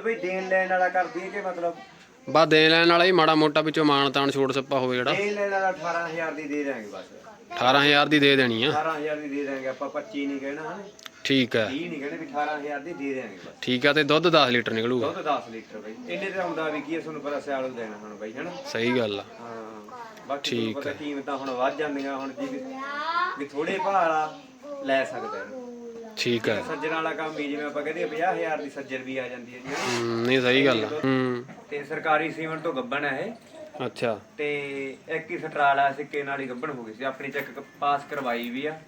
ਮੁੱਲ ਬਈ ਦੇਣ ਲੈਣ ਵਾਲਾ ਕਰਦੀ ਹੈ ਕਿ ਮਤਲਬ ਬਾ ਦੇ ਲੈਣ ਵਾਲਾ ਹੀ ਮਾੜਾ ਮੋਟਾ ਵਿੱਚੋਂ ਮਾਣ ਤਾਣ ਛੋੜ ਸੱਪਾ ਹੋਵੇ ਜਿਹੜਾ। ਦੇਣ ਲੈਣ ਵਾਲਾ 18000 ਦੀ ਦੇ ਦਾਂਗੇ ਬਸ। 18000 ਦੀ ਦੇ ਦੇਣੀ ਆ। 18000 ਦੀ ਦੇ ਦਾਂਗੇ ਆਪਾਂ 25 ਨਹੀਂ ਕਹਿਣਾ ਹਾਂ ਠੀਕ ਹੈ 30 ਨਹੀਂ ਕਹਿਣਾ ਵੀ 18000 ਦੀ ਦੇ ਦਾਂਗੇ ਬਸ। ਠੀਕ ਆ ਤੇ ਦੁੱਧ 10 ਲੀਟਰ ਨਿਕਲੂਗਾ। ਦੁੱਧ 10 ਲੀਟਰ ਬਈ। ਇੰਨੇ ਤੇ ਆਉਂਦਾ ਵੀ ਕੀ ਹੈ ਤੁਹਾਨੂੰ ਪਤਾ ਸਿਆਲ ਨੂੰ ਦੇਣਾ ਹੁਣ ਬਈ ਹਨਾ। ਸਹੀ ਗੱਲ ਆ। ਹਾਂ ਬਾਕੀ ਠੀਕ ਤੁਹਾਨੂੰ ਪਤਾ ਕੀਮਤਾਂ ਹੁਣ ਵੱਧ ਜਾਂਦੀਆਂ ਹੁਣ ਜੀ ਵੀ- ਵੀ ਥੋੜੇ ਭਾਅ ਵਾਲਾ ਲੈ ਸਕਦਾ। ਇਹਨੂੰ ਠੀਕ ਹੈ। ਸੱਜਣ ਵਾਲਾ ਕੰਮ ਵੀ ਜਿਵੇਂ ਆਪਾਂ ਕਹਿੰਦੇ 50000 ਦੀ ਸੱਜਰ ਵੀ ਆ ਜਾਂਦੀ ਹੈ ਜੀ। ਹਮ, ਨਹੀਂ ਸਹੀ ਗੱਲ ਆ। ਹੂੰ। ਤੇ ਸਰਕਾਰੀ ਸੀਮੈਂਟ ਤੋਂ ਗੱਬਣ ਹੈ ਇਹ। ਅੱਛਾ। ਤੇ ਇੱਕ ਹੀ ਸਟਰਾਲਾ ਸਿੱਕੇ ਨਾਲ ਹੀ ਗੱਬਣ ਹੋ ਗਈ ਸੀ। ਆਪਣੀ ਚੈੱਕ ਪਾਸ ਕਰਵਾਈ ਵੀ ਆ।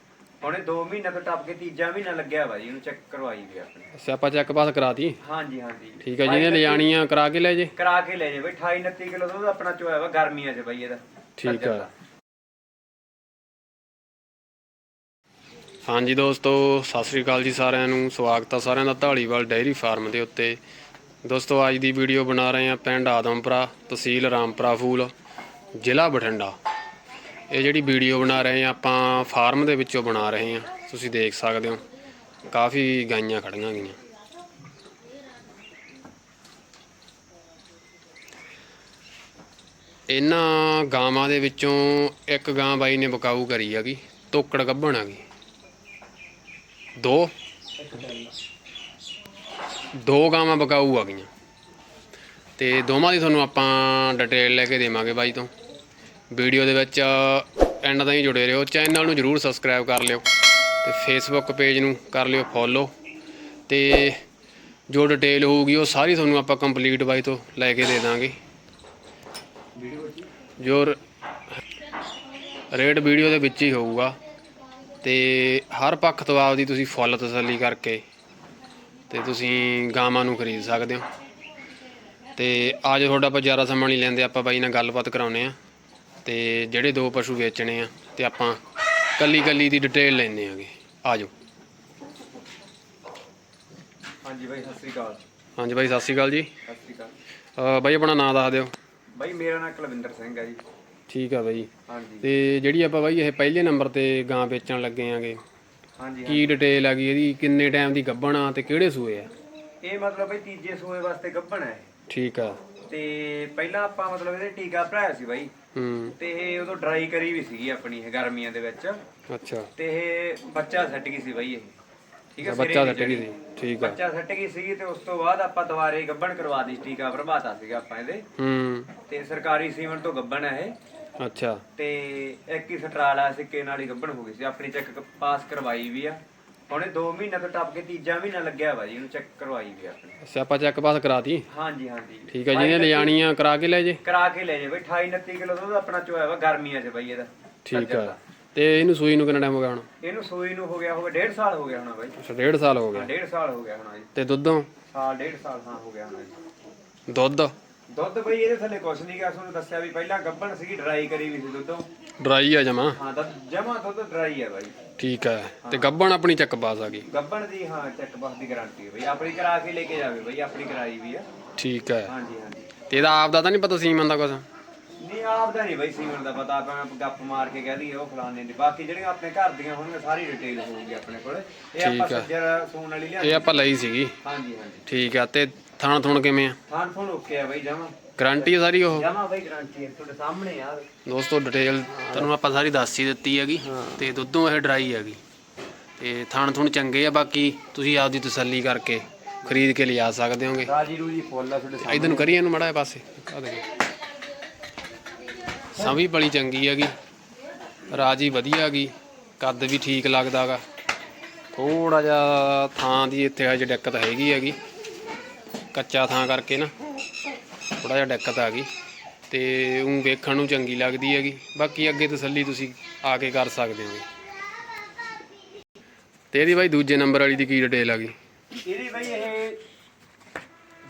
ਹੁਣੇ 2 ਮਹੀਨੇ ਤੋਂ ਟੱਪ ਕੇ ਤੀਜਾ ਮਹੀਨਾ ਲੱਗਿਆ ਵਾ ਜੀ ਇਹਨੂੰ ਚੈੱਕ ਕਰਵਾਈ ਵੀ ਆ ਆਪਣੀ। ਅੱਛਾ ਆਪਾਂ ਚੈੱਕ ਪਾਸ ਕਰਾਤੀ? ਹਾਂਜੀ ਹਾਂਜੀ। ਠੀਕ ਹੈ ਜਿਹਨੇ ਲਿਜਾਣੀ ਆ ਕਰਾ ਕੇ ਲੈ ਜੇ? ਕਰਾ ਕੇ ਲੈ ਜੇ। ਬਈ 28 29 ਕਿਲੋ ਦੁੱਧ ਆਪਣਾ ਚੋਇਆ ਵਾ ਗਰਮੀਆਂ 'ਚ ਬਈ ਇਹਦਾ। ਠੀਕ ਆ। ਦਾ। ਹਾਂਜੀ ਦੋਸਤੋ, ਸਤਿ ਸ੍ਰੀ ਅਕਾਲ ਜੀ ਸਾਰਿਆਂ ਨੂੰ। ਸਵਾਗਤ ਆ ਸਾਰਿਆਂ ਦਾ ਢਾਲੀਵਾਲ ਡੇਅਰੀ ਫਾਰਮ ਦੇ ਉੱਤੇ। ਦੋਸਤੋ, ਅੱਜ ਦੀ ਵੀਡੀਓ ਬਣਾ ਰਹੇ ਹਾਂ ਪਿੰਡ ਆਦਮਪੁਰਾ ਤਹਿਸੀਲ ਰਾਮਪੁਰਾ ਫੂਲ, ਜ਼ਿਲ੍ਹਾ ਬਠਿੰਡਾ। ਇਹ ਜਿਹੜੀ ਵੀਡੀਓ ਬਣਾ ਰਹੇ ਹਾਂ, ਆਪਾਂ ਫਾਰਮ ਦੇ ਵਿੱਚੋਂ ਬਣਾ ਰਹੇ ਹਾਂ। ਤੁਸੀਂ ਦੇਖ ਸਕਦੇ ਹੋ, ਕਾਫੀ ਗਾਈਆਂ ਖੜੀਆਂ ਗਈਆਂ। ਇਹਨਾਂ ਗਾਵਾਂ ਦੇ ਵਿੱਚੋਂ ਇੱਕ ਗਾਂ ਬਾਈ ਨੇ ਬਕਾਊ ਕਰੀ ਹੈਗੀ, ਤੋਕੜ ਗੱਭਣ ਹੈਗੀ। ਦੋ। ਦੋ ਗਾਵਾਂ ਬਕਾਊ ਆ ਗਈਆਂ। ਤੇ ਦੋਵਾਂ ਦੀ ਤੁਹਾਨੂੰ ਆਪਾਂ ਡਿਟੇਲ ਲੈ ਕੇ ਦੇਵਾਂਗੇ ਬਾਈ ਤੋਂ। ਵੀਡੀਓ ਦੇ ਵਿੱਚ ਐਂਡ ਤਾਈਂ ਜੁੜੇ ਰਹੋ। ਚੈਨਲ ਨੂੰ ਜਰੂਰ ਸਬਸਕ੍ਰਾਈਬ ਕਰ ਲਿਓ। ਤੇ ਫੇਸਬੁੱਕ ਪੇਜ ਨੂੰ ਕਰ ਲਿਓ ਫੋਲੋ ਤੇ ਜੋ ਡਿਟੇਲ ਹੋਊਗੀ ਉਹ ਸਾਰੀ ਤੁਹਾਨੂੰ ਆਪਾਂ ਕੰਪਲੀਟ ਬਾਈ ਤੋਂ ਲੈ ਕੇ ਦੇ ਦਾਂਗੇ। ਜੋ ਰੇਟ ਵੀਡੀਓ ਦੇ ਵਿੱਚ ਹੀ ਹੋਊਗਾ। ਤੇ ਹਰ ਪੱਖ ਤੋਂ ਆਪਦੀ ਤੁਸੀਂ ਫੁੱਲ ਤਸੱਲੀ ਕਰਕੇ ਤੇ ਤੁਸੀਂ ਗਾਵਾਂ ਨੂੰ ਖਰੀਦ ਸਕਦੇ ਹੋ। ਤੇ ਅੱਜ ਤੁਹਾਡਾ ਆਪਾਂ ਜ਼ਿਆਦਾ ਸਮਾਂ ਨਹੀਂ ਲੈਂਦੇ ਆਪਾਂ ਬਾਈ ਨਾਲ ਗੱਲਬਾਤ ਕਰਾਉਨੇ ਆ ਤੇ ਜਿਹੜੇ ਦੋ ਪਸ਼ੂ ਵੇਚਣੇ ਆ ਤੇ ਆਪਾਂ ਕੱਲੀ ਕੱਲੀ ਦੀ ਡਿਟੇਲ ਲੈਣੇ ਆਗੇ ਆਜੋ ਹਾਂਜੀ ਬਾਈ ਸਤਿ ਸ੍ਰੀ ਅਕਾਲ ਹਾਂਜੀ ਬਾਈ ਸਤਿ ਸ਼੍ਰੀ ਅਕਾਲ ਜੀ। ਸਤਿ ਸ੍ਰੀ ਅਕਾਲ। ਬਾਈ ਆਪਣਾ ਨਾਮ ਦੱਸ ਦਿਓ। ਬਾਈ ਮੇਰਾ ਨਾਮ ਕੁਲਵਿੰਦਰ ਸਿੰਘ ਹੈ ਜੀ। ਠੀਕ ਆ ਬਾਈ। ਹਾਂਜੀ। ਤੇ ਜਿਹੜੀ ਆਪਾਂ ਬਾਈ ਇਹ ਪਹਿਲੇ ਨੰਬਰ ਤੇ ਗਾਂ ਵੇਚਣ ਲੱਗੇ ਆਂਗੇ ਹਾਂਜੀ ਕੀ ਡਿਟੇਲ ਹੈਗੀ ਇਹਦੀ ਕਿੰਨੇ ਟਾਈਮ ਦੀ ਗੱਭਣ ਆ ਤੇ ਕਿਹੜੇ ਸੂਏ ਆ? ਇਹ ਮਤਲਬ ਬਈ ਤੀਜੇ ਸੂਏ ਵਾਸਤੇ ਗੱਭਣ ਹੈ ਠੀਕ ਆ। ਤੇ ਪਹਿਲਾਂ ਆਪਾਂ ਮਤਲਬ ਇਹਦੇ ਟੀਕਾ ਭਰਾਇਆ ਸੀ ਬਾਈ। ਹੂੰ। ਤੇ ਇਹ ਉਦੋਂ ਡਰਾਈ ਕਰੀ ਵੀ ਸੀਗੀ ਆਪਣੀ ਇਹ ਗਰਮੀਆਂ ਦੇ ਵਿੱਚ। ਅੱਛਾ। ਤੇ ਇਹ ਬੱਚਾ ਸੱਟ ਗਈ ਸੀ ਬਾਈ ਇਹ। ਠੀਕ ਹੈ ਬੱਚਾ ਸੱਟ ਗਈ ਸੀ। ਠੀਕ ਆ। ਬੱਚਾ ਸੱਟ ਗਈ ਸੀਗੀ ਤੇ ਉਸ ਤੋਂ ਬਾਅਦ ਆਪਾਂ ਦੁਬਾਰੇ ਗੱਭਣ ਕਰਵਾ ਦੀ ਟੀਕਾ ਭਰਵਾਤਾ ਸੀਗਾ ਆਪਾਂ ਇਹਦੇ। ਹੂੰ। ਤੇ ਸਰਕਾਰੀ ਸੀਮੈਂਟ ਤੋਂ ਗੱਭਣ ਹੈ ਇਹ। ਅੱਛਾ। ਤੇ ਇੱਕ ਹੀ ਸਟਰਾਲਾ ਸਿੱਕੇ ਨਾਲ ਹੀ ਗੱਭਣ ਹੋ ਗਈ ਸੀ। ਆਪਣੀ ਚੈੱਕ ਪਾਸ ਕਰਵਾਈ ਵੀ ਆ। ਹੁਣੇ 2 ਮਹੀਨੇ ਤੋਂ ਟੱਪ ਕੇ ਤੀਜਾ ਮਹੀਨਾ ਲੱਗਿਆ ਵਾ ਜੀ ਇਹਨੂੰ ਚੈੱਕ ਕਰਵਾਈ ਵੀ ਆਪਣੀ। ਅੱਛਾ ਆਪਾਂ ਚੈੱਕ ਪਾਸ ਕਰਾਤੀ? ਹਾਂਜੀ ਹਾਂਜੀ। ਠੀਕ ਆ ਜਿਹਨੇ ਲਿਜਾਣੀ ਆ ਕਰਾ ਕੇ ਲੈ ਜੇ? ਕਰਾ ਕੇ ਲੈ ਜੇ ਬਈ 28 29 ਕਿਲੋ ਦੁੱਧ ਆਪਣਾ ਚੋਇਆ ਵਾ ਗਰਮੀਆਂ 'ਚ ਬਈ ਇਹਦਾ। ਠੀਕ ਆ। ਤੇ ਇਹਨੂੰ ਸੂਈ ਨੂੰ ਕਿੰਨਾ ਟਾਈਮ ਹੋ ਗਿਆ ਹੁਣ? ਇਹਨੂੰ ਸੂਈ ਨੂੰ ਹੋ ਗਿਆ ਹੋਵੇ 1.5 ਸਾਲ ਹੋ ਗਿਆ ਹੋਣਾ ਬਾਈ। ਅੱਛਾ ਡੇਢ ਸਾਲ ਹੋ ਹਾਂ ਗਿਆ 1.5 ਸਾਲ ਹੋ ਗਿਆ ਹੋਣਾ ਜੀ। ਤੇ ਦੁੱਧੋਂ? ਸਾਲ 1.5 ਸਾਲ ਹਾਂ ਹੋ ਗਿਆ ਹੋਣਾ ਜੀ। ਦੁੱਧ? ਦੁੱਧ ਬਈ ਇਹਦੇ ਥੱਲੇ ਕੁਛ ਨਹੀਂ ਗਿਆ ਤੁਹਾਨੂੰ ਦੱਸਿਆ ਵੀ ਪਹਿਲਾਂ ਗੱਭਣ ਸੀਗੀ ਡਰਾਈ ਕਰੀ ਵੀ ਸੀ ਦੁੱਧੋਂ ਡਰਾਈ ਆ ਜਮਾ? ਹਾਂ ਤਾਂ ਜਮਾ ਦੁੱਧ ਡਰਾਈ ਹੈ ਬਾਈ। ਠੀਕ ਆ ਤੇ ਗੱਭਣ ਆਪਣੀ ਚੈੱਕ ਪਾਸ ਆ ਗਈ ਗੱਭਣ ਦੀ ਹਾਂ ਚੈੱਕ ਬਾਸ ਦੀ ਗਾਰੰਟੀ ਹੈ ਬਈ। ਆਪਣੀ ਕਰਾ ਕੇ ਲੈ ਕੇ ਜਾਵੇ ਬਈ ਆਪਣੀ ਕਰਾਈ ਵੀ ਆ। ਠੀਕ ਆ। ਹਾਂਜੀ ਹਾਂਜੀ। ਤੇ ਇਹਦਾ ਆਪ ਦਾ ਤਾਂ ਨਹੀਂ ਪਤਾ ਸੀਮਨ ਦਾ ਕੁਛ? ਨਹੀਂ ਆਪ ਦਾ ਨਹੀਂ ਬਈ ਸੀਮਨ ਦਾ ਪਤਾ ਆਪਾਂ ਗੱਪ ਮਾਰ ਕੇ ਕਹਿ ਦਈਏ ਉਹ ਫਲਾਣੇ ਦੀ। ਬਾਕੀ ਜਿਹੜੀਆਂ ਆਪਣੇ ਘਰ ਦੀਆਂ ਹੋਣਗੀਆਂ ਸਾਰੀ ਡਿਟੇਲ ਹੋਊਗੀ ਆਪਣੇ ਕੋਲ। ਇਹ ਆਪਾਂ ਠੀਕ ਆ। ਸੱਜਰ ਸੂਣ ਵਾਲੀ ਲਿਆ ਇਹ ਆਪਾਂ ਲਈ ਸੀਗੀ। ਹਾਂਜੀ ਹਾਂਜੀ। ਠੀਕ ਆ ਤੇ ਥਾਣ ਥੁਣ ਕਿਵੇਂ ਆ? ਥਾਂ ਫੋਨ ਓਕੇ ਆ ਬਈ ਜਮਾ। ਗਾਰੰਟੀ ਆ ਸਾਰੀ ਉਹ? ਜਮਾ ਬਈ ਗਾਰੰਟੀ ਹੈ ਤੁਹਾਡੇ ਸਾਹਮਣੇ ਆ। ਦੋਸਤੋ ਡਿਟੇਲ ਤੁਹਾਨੂੰ ਆਪਾਂ ਸਾਰੀ ਦੱਸ ਹੀ ਦਿੱਤੀ ਹੈਗੀ ਤੇ ਦੁੱਧੋਂ ਇਹ ਡਰਾਈ ਹੈਗੀ। ਤੇ ਥਣ ਥੁਣ ਚੰਗੇ ਆ ਬਾਕੀ ਤੁਸੀਂ ਆਪਦੀ ਤਸੱਲੀ ਕਰਕੇ ਖਰੀਦ ਕੇ ਲਿਜਾ ਸਕਦੇ ਹੋਗੇ। ਰਾਜੀ ਰੂਜੀ ਫੁੱਲ ਆ ਤੁਹਾਡੇ ਸਾਹਮਣੇ ਇਧਰ ਨੂੰ ਕਰੀਏ ਇਹਨੂੰ ਮੜਾ ਪਾਸੇ। ਆ ਦੇਖੋ। ਸਾਵੀ ਬੜੀ ਚੰਗੀ ਹੈਗੀ। ਰਾਜੀ ਵਧੀਆ ਹੈਗੀ। ਕੱਦ ਵੀ ਠੀਕ ਲੱਗਦਾਗਾ ਥੋੜਾ ਜਿਹਾ ਥਾਂ ਦੀ ਇੱਥੇ ਅਜੇ ਦਿੱਕਤ ਹੈਗੀ ਹੈਗੀ। ਕੱਚਾ ਥਾਂ ਕਰਕੇ ਨਾ ਥੋੜਾ ਜਿਹਾ ਦਿੱਕਤ ਆ ਗਈ। ਤੇ ਉਹ ਵੇਖਣ ਨੂੰ ਚੰਗੀ ਲੱਗਦੀ ਹੈਗੀ। ਬਾਕੀ ਅੱਗੇ ਤਸੱਲੀ ਤੁਸੀਂ ਆ ਕੇ ਕਰ ਸਕਦੇ ਹੋਗੇ। ਤੇ ਇਹਦੀ ਬਾਈ ਦੂਜੇ ਨੰਬਰ ਵਾਲੀ ਦੀ ਕੀ ਡਿਟੇਲ ਆ ਗਈ? ਇਹਦੀ ਬਈ ਇਹ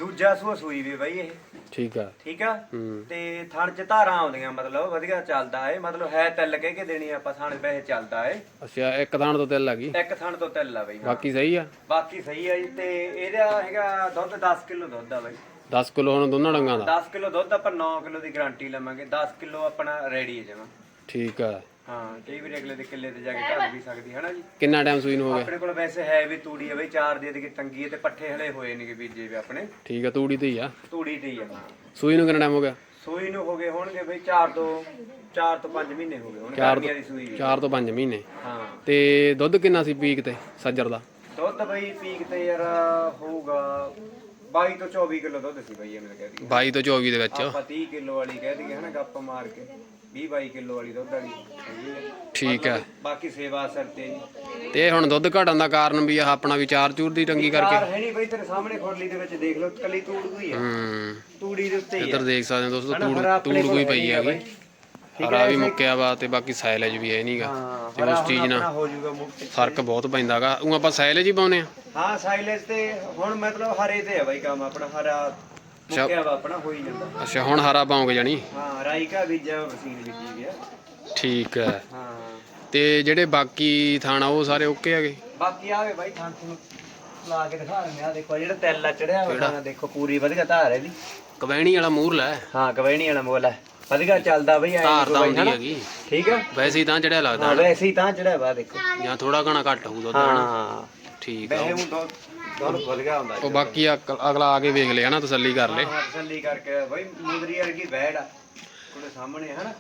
ਦੂਜਾ ਸੂਆ ਸੂਈ ਵੀ ਬਈ ਇਹ। ਠੀਕ ਆ। ਠੀਕ ਆ? ਹੂੰ। ਤੇ ਥਣ ਚ ਧਾਰਾਂ ਆਉਂਦੀਆਂ ਮਤਲਬ ਵਧੀਆ ਚੱਲਦਾ ਏ ਮਤਲਬ ਹੈ ਤਿਲ ਕਹਿ ਕੇ ਦੇਣੀ ਆਪਾਂ ਥਣ ਵੈਸੇ ਚੱਲਦਾ ਏ ਅੱਛਾ ਇੱਕ ਥਾਂ ਤੋਂ ਤਿਲ ਆ ਗਈ? ਇੱਕ ਥਣ ਤੋਂ ਤਿਲ ਆ ਬਈ ਹਾਂ। ਬਾਕੀ ਸਹੀ ਆ? ਬਾਕੀ ਸਹੀ ਆ ਜੀ ਤੇ ਇਹਦਾ ਹੈਗਾ ਦੁੱਧ 10 ਕਿਲੋ ਦੁੱਧ ਆ ਬਈ। 10 ਕਿਲੋ ਹੁਣ ਦੋਨਾਂ ਡੰਗਾਂ ਦਾ? 10 ਕਿਲੋ ਦੁੱਧ ਆਪਾਂ 9 ਕਿਲੋ ਦੀ ਗਾਰੰਟੀ ਲਵਾਂਗੇ। 10 ਕਿਲੋ ਆਪਣਾ ਰੈਡੀ ਹੈ ਜਮਾ। ਠੀਕ ਆ। ਹਾਂ ਕਈ ਵਾਰੀ ਅਗਲੇ ਦੇ ਕਿੱਲੇ ਤੇ ਜਾ ਕੇ ਘਰ ਵੀ ਸਕਦੀ ਹੈ ਨਾ ਜੀ। ਕਿੰਨਾ ਟਾਈਮ ਸੂਈ ਨੂੰ ਹੋ ਗਿਆ? ਆਪਣੇ ਕੋਲ ਵੈਸੇ ਹੈ ਵੀ ਤੂੜੀ ਹੈ ਬਈ ਚਾਰ ਦੇ ਦੇ ਟੰਗੀ ਹੈ ਤੇ ਪੱਠੇ ਹਲੇ ਹੋਏ ਨੇਗੇ ਬੀਜੇ ਵੀ ਆਪਣੇ। ਠੀਕ ਆ ਤੂੜੀ ਤੇ ਹੀ ਆ। ਤੂੜੀ ਤੇ ਹੀ ਆ। ਹਾਂ ਸੂਈ ਨੂੰ ਕਿੰਨਾ ਟਾਈਮ ਹੋ ਗਿਆ? ਸੂਈ ਨੂੰ ਹੋ ਗਏ ਹੋਣਗੇ ਬਈ 4 ਤੋਂ 4 ਤੋਂ 5 ਮਹੀਨੇ ਹੋ ਗਏ ਹੁਣ ਚਾਰ ਗਰਮੀਆਂ ਦੀ ਸੂਈ ਵੀ 4 ਤੋਂ 5 ਮਹੀਨੇ। ਹਾਂ। ਤੇ ਦੁੱਧ ਕਿੰਨਾ ਸੀ ਪੀਕ ਤੇ ਸੱਜਰ ਦਾ? ਦੁੱਧ ਬਈ ਪੀਕ ਤੇ ਯਾਰ ਹੋਊਗਾ 22 ਤੋਂ 24 ਕਿਲੋ ਦੁੱਧ ਸੀ ਬਈ ਐਵੇਂ ਕਹਿ ਦਈਏ। 22 ਤੋਂ 24 ਦੇ ਵਿੱਚ। ਆਪਾਂ 30 ਕਿਲੋ ਵਾਲੀ ਕਹਿ ਦਈਏ ਹਨਾ ਗੱਪ ਮਾਰ ਕੇ। 20 22 ਕਿਲੋ ਵਾਲੀ ਦੁੱਧ ਵਾਲੀ। ਹੈਗੀ ਹੈ। ਠੀਕ ਹੈ। ਬਾਕੀ ਸੇਵਾ ਸਿਰ ਤੇ ਜੀ। ਤੇ ਹੁਣ ਦੁੱਧ ਘਟਣ ਦਾ ਕਾਰਨ ਵੀ ਆਹ ਆਪਣਾ ਵੀ ਚਾਰ ਦੀ ਟੰਗੀ ਕਰਕੇ। ਯਾਰ ਹੈ ਨਹੀਂ ਬਈ ਤੇਰੇ ਸਾਹਮਣੇ ਖੋਰਲੀ ਦੇ ਵਿੱਚ ਦੇਖ ਲਓ ਕੱਲੀ ਤੂੜ ਕੋਈ ਹੈ। ਹੂੰ। ਤੂੜੀ ਦੇ ਉੱਤੇ ਹੀ ਇੱਧਰ ਹੈ ਦੇਖ ਸਕਦੇ ਹੋ ਦੋਸਤੋ ਹਨਾ, ਤੂੜ ਹਰਾ ਆਪਣੇ ਤੂੜ ਕੋਲ ਕੋਈ ਪਈ ਹੈਗੀ ਆ ਹੈਗੀ। ਹਰਾ ਵੀ ਮੁੱਕਿਆ ਵਾ ਤੇ ਬਾਕੀ ਸਾਇਲੇਜ ਵੀ ਹੈ ਨਹੀਂਗਾ। ਹਾਂ ਤੇ ਹਰਾ ਉਸ ਚੀਜ਼ ਆਪਣਾ ਨਾਲ ਹੋ ਜਾਊਗਾ ਮੁਕਤ ਫ਼ਰਕ ਬਹੁਤ ਪੈਂਦਾਗਾ ਉਹ ਆਪਾਂ ਸਾਇਲੇਜ ਹੀ ਪਾਉਨੇ ਆ ਹਾਂ ਸਾਈਲੈਂਸ ਤੇ ਹੁਣ ਮਤਲਬ ਹਰੇ ਤੇ ਹੈ ਬਈ ਕੰਮ ਆਪਣਾ ਹਰਾ ਮੁੱਕਿਆ ਵਾ ਆਪਣਾ ਹੋ ਹੀ ਜਾਂਦਾ। ਅੱਛਾ ਹੁਣ ਹਰਾ ਪਾਉਂਗੇ ਜਾਨੀ ਹਾਂ ਰਾਈ ਕਾ ਬੀਜਾ ਵਸੀਨ ਬੀਜੀ ਗਿਆ। ਠੀਕ ਹੈ। ਹਾਂ। ਤੇ ਜਿਹੜੇ ਬਾਕੀ ਥਾਣਾ ਉਹ ਸਾਰੇ ਓਕੇ ਹੈਗੇ? ਬਾਕੀ ਆਵੇ ਬਾਈ ਥਾਂ ਤੁਹਾਨੂੰ ਲਾ ਕੇ ਦਿਖਾ ਦਿੰਦੇ ਆ। ਦੇਖੋ ਆਹ ਜਿਹੜਾ ਤੈਲਾ ਚੜਿਆ ਹੋਇਆ ਨਾ ਦੇਖੋ ਪੂਰੀ ਵਧੀਆ ਧਾਰ ਇਹਦੀ। ਕਵੈਣੀ ਵਾਲਾ ਮੂਰ ਲੈ ਹਾਂ ਕਵੈਣੀ ਵਾਲਾ ਮੁੱਲ ਹੈ। ਵਧੀਆ ਚੱਲਦਾ ਬਈ ਐਂ ਧਾਰ ਤਾਂ ਹੁੰਦੀ। ਹੈਗੀ। ਠੀਕ ਹੈ? ਵੈਸੇ ਹੀ ਤਾਂ ਚੜਿਆ ਲੱਗਦਾ। ਹਾਂ ਵੈਸੇ ਹੀ ਤਾਂ ਚੜਿਆ ਵਾ ਦੇਖੋ। ਜਾਂ ਥੋੜਾ ਘਣਾ ਘੱਟ ਹੋਊ ਦੁੱਧ ਹਨਾ ਹਾਂ। ਠੀਕ ਆ। ਵੈਸੇ ਉਹ ਦੋ ਬਹੁਤ ਵਧੀਆ ਹੁੰਦਾ ਉਹ ਬਾਕੀ ਅਕ- ਅਗਲਾ ਆ ਕੇ ਵੇਖ ਲਿਆ ਨਾ ਤਸੱਲੀ ਕਰ ਲੈ। ਹਾਂ ਤਸੱਲੀ ਕਰਕੇ। ਬਈ ਮੁੰਦਰੀ ਵਰਗੀ ਬੈੜ ਆ ਉਹਦੇ ਸਾਹਮਣੇ ਹਨਾ?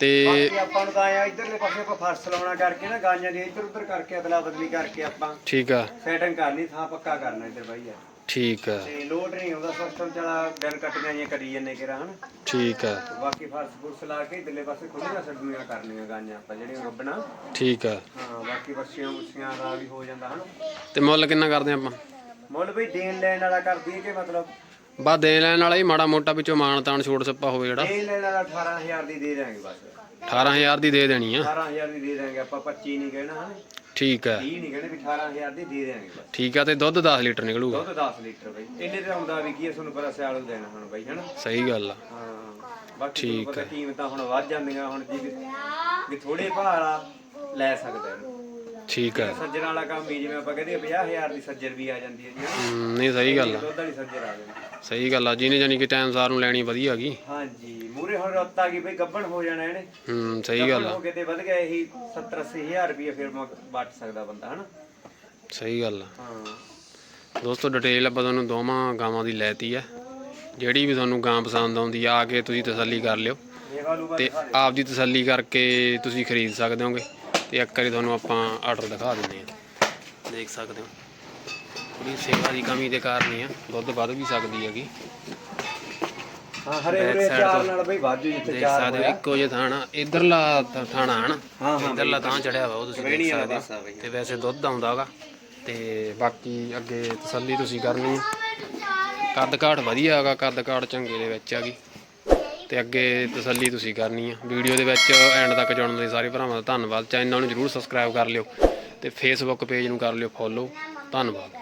ਤੇ ਬਾਕੀ ਆਪਾਂ ਨੂੰ ਤਾਂ ਆਇਆ ਇਧਰਲੇ ਪਾਸੇ ਆਪਾਂ ਫਰਸ਼ ਲਾਉਣਾ ਕਰਕੇ ਨਾ ਗਾਈਆਂ ਦੀ ਇੱਧਰ ਉੱਧਰ ਕਰਕੇ ਅਦਲਾ ਬਦਲੀ ਕਰਕੇ ਆਪਾਂ ਠੀਕ ਆ। ਸੈਟਿੰਗ ਕਰਨੀ ਥਾਂ ਪੱਕਾ ਕਰਨਾ ਇੱਧਰ ਬਾਈ ਯਾਰ ਠੀਕ ਆ। ਤੇ ਲੋਡ ਨਹੀਂ ਆਉਂਦਾ ਸਿਸਟਮ ਚਲਾ ਕੱਟੀਆਂ ਜਿਹੀਆਂ ਕਰੀ ਜੰਨੇ ਕਿਰਾ ਹਨ? ਠੀਕ ਆ। ਬਾਕੀ ਫਰਸ਼ ਫੁਰਸ਼ ਲਾ ਕੇ ਇੱਧਰਲੇ ਪਾਸੇ ਖੁੱਲੀਆਂ ਛੱਡਣੀਆਂ ਕਰਨੀਆਂ ਗਾਈਆਂ ਆਪਾਂ ਜਿਹੜੀਆਂ ਗੱਬਣਾ ਠੀਕ ਆ। ਹਾਂ ਬਾਕੀ ਬੱਸੀਆਂ ਬੁੱਸੀਆਂ ਦਾ ਵੀ ਹੋ ਜਾਂਦਾ ਹਨ? ਤੇ ਮੁੱਲ ਕਿੰਨਾ ਕਰਦੇ ਆਪਾਂ? ਮੁੱਲ ਬਈ ਦੇਣ ਲੈਣ ਵਾਲਾ ਕਰਦੀ ਹੈ ਕਿ ਮਤਲਬ ਬਾ ਦੇ ਲੈਣ ਵਾਲਾ ਹੀ ਮਾੜਾ ਮੋਟਾ ਵਿੱਚੋਂ ਮਾਨ ਤਾਨ ਛੋੜ ਸੱਪਾ ਹੋਵੇ ਜਿਹੜਾ। ਦੇਣ ਲੈਣ ਵਾਲਾ 18000 ਦੀ ਦੇ ਦਿਆਂਗੇ ਬਸ। 18000 ਦੀ ਦੇ ਦੇਣੀ ਆ। 18000 ਦੀ ਦੇ ਦਿਆਂਗੇ ਆਪਾਂ 25 ਨਹੀਂ ਕਹਿਣਾ ਹਨ। ਠੀਕ ਆ। 30 ਨਹੀਂ ਕਹਿਣਾ ਵੀ 18000 ਦੀ ਦੇ ਦਿਆਂਗੇ ਬਸ। ਠੀਕ ਆ ਤੇ ਦੁੱਧ 10 ਲੀਟਰ ਨਿਕਲੂਗਾ। ਦੁੱਧ 10 ਲੀਟਰ ਬਈ। ਇੰਨੇ ਤੇ ਆਉਂਦਾ ਵੀ ਕੀ ਹੈ ਤੁਹਾਨੂੰ ਪਤਾ ਸਿਆਲ ਨੂੰ ਦੇਣਾ ਹੁਣ ਬਈ ਹਨਾ। ਸਹੀ ਗੱਲ ਆ। ਹਾਂ। ਬਾਕੀ ਤੁਹਾਨੂੰ ਪਤਾ ਕੀਮਤਾਂ ਹੁਣ ਵੱਧ ਜਾਂਦੀਆਂ ਹੁਣ ਜੀ ਵੀ- ਥੋੜੇ ਭਾਅ ਲੈ ਸਕਦਾ ਇਹਨੂੰ। ਠੀਕ ਆ ਸੱਜਣ ਵਾਲਾ ਕੰਮ ਵੀ ਜਿਵੇਂ ਆਪਾਂ ਕਹਿੰਦੇ 50000 ਦੀ ਸੱਜਰ ਵੀ ਆ ਜਾਂਦੀ ਹੈ ਜੀ। ਹਮ, ਨਹੀਂ ਸਹੀ ਗੱਲ ਆ। ਦੁੱਧ ਵਾਲੀ ਸੱਜਰ ਆ ਜਾਂਦੀ ਸਹੀ ਗੱਲ ਆ ਜਿਹਨੇ ਜਾਨੀ ਕਿ ਟਾਈਮ ਸਾਰ ਨੂੰ ਲੈਣੀ ਵਧੀਆ ਗਈ ਹਾਂਜੀ ਮੂਰੇ ਹੁਣ ਰੁੱਤ ਆ ਗਈ ਬਈ ਗੱਬਣ ਹੋ ਜਾਣਾ ਇਹਨੇ। ਹੂੰ ਸਹੀ ਗੱਲ ਆ। ਹੋ ਕੇ ਤੇ ਵਧ ਗਿਆ ਇਹੀ 70 80000 ਰੁਪਏ ਫਿਰ ਮ- ਬਚ ਸਕਦਾ ਬੰਦਾ ਹਨਾ? ਸਹੀ ਗੱਲ ਆ। ਹਾਂ। ਦੋਸਤੋ ਡਿਟੇਲ ਆਪਾਂ ਤੁਹਾਨੂੰ ਦੋਵਾਂ ਗਾਵਾਂ ਦੀ ਲੈਤੀ ਆ। ਜਿਹੜੀ ਵੀ ਤੁਹਾਨੂੰ ਗਾਂ ਪਸੰਦ ਆਉਂਦੀ ਆ ਆ ਕੇ ਤੁਸੀਂ ਤਸੱਲੀ ਕਰ ਲਿਓ। ਤੇ ਆਪ ਦੀ ਤਸੱਲੀ ਕਰਕੇ ਤੁਸੀਂ ਖਰੀਦ ਸਕਦੇ ਹੋਗੇ। ਤੇ ਇੱਕ ਵਾਰੀ ਤੁਹਾਨੂੰ ਆਪਾਂ ਆਰਡਰ ਦਿਖਾ ਦਿੰਦੇ ਆ ਦੇਖ ਸਕਦੇ ਹੋ। ਥੋੜੀ ਸੇਵਾ ਦੀ ਕਮੀ ਦੇ ਕਾਰਨ ਹੀ ਆ। ਦੁੱਧ ਵੱਧ ਵੀ ਸਕਦੀ ਹੈਗੀ। ਹਾਂ ਹਰੇ ਹਰੇ ਚਾਰ ਨਾਲ ਬਈ ਵਾਜੂ ਜਿੱਥੇ ਦੇਖ ਚਾਰ ਸਕਦੇ ਹੋ ਹੋਇਆ। ਇੱਕੋ ਜਿਹਾ ਥਾਣਾ। ਇਧਰਲਾ ਥਾਣਾ ਹਨ? ਹਾਂ ਹਾਂ ਇਧਰਲਾ ਤਾਂ ਚੜਿਆ ਵਾ ਉਹ ਤੁਸੀਂ ਦੇਖ ਸਕਦੇ ਤੇ ਵੈਸੇ ਦੁੱਧ ਆਉਂਦਾਗਾ ਤੇ ਬਾਕੀ ਅੱਗੇ ਤਸੱਲੀ ਤੁਸੀਂ ਕਰਨੀ ਕੱਦ ਕਾਠ ਵਧੀਆ ਹੈਗਾ। ਕੱਦ ਕਾਠ ਚੰਗੇ ਦੇ ਵਿੱਚ ਹੈਗੀ। ਤੇ ਅੱਗੇ ਤਸੱਲੀ ਤੁਸੀਂ ਕਰਨੀ ਆ। ਵੀਡੀਓ ਦੇ ਵਿੱਚ ਐਂਡ ਤੱਕ ਜੁੜਨ ਲਈ ਸਾਰੇ ਭਰਾਵਾਂ ਦਾ ਧੰਨਵਾਦ। ਚੈਨਲ ਨੂੰ ਜਰੂਰ ਸਬਸਕ੍ਰਾਈਬ ਕਰ ਲਿਓ ਤੇ ਫੇਸਬੁੱਕ ਪੇਜ ਨੂੰ ਕਰ ਲਿਓ ਫੋਲੋ ਧੰਨਵਾਦ।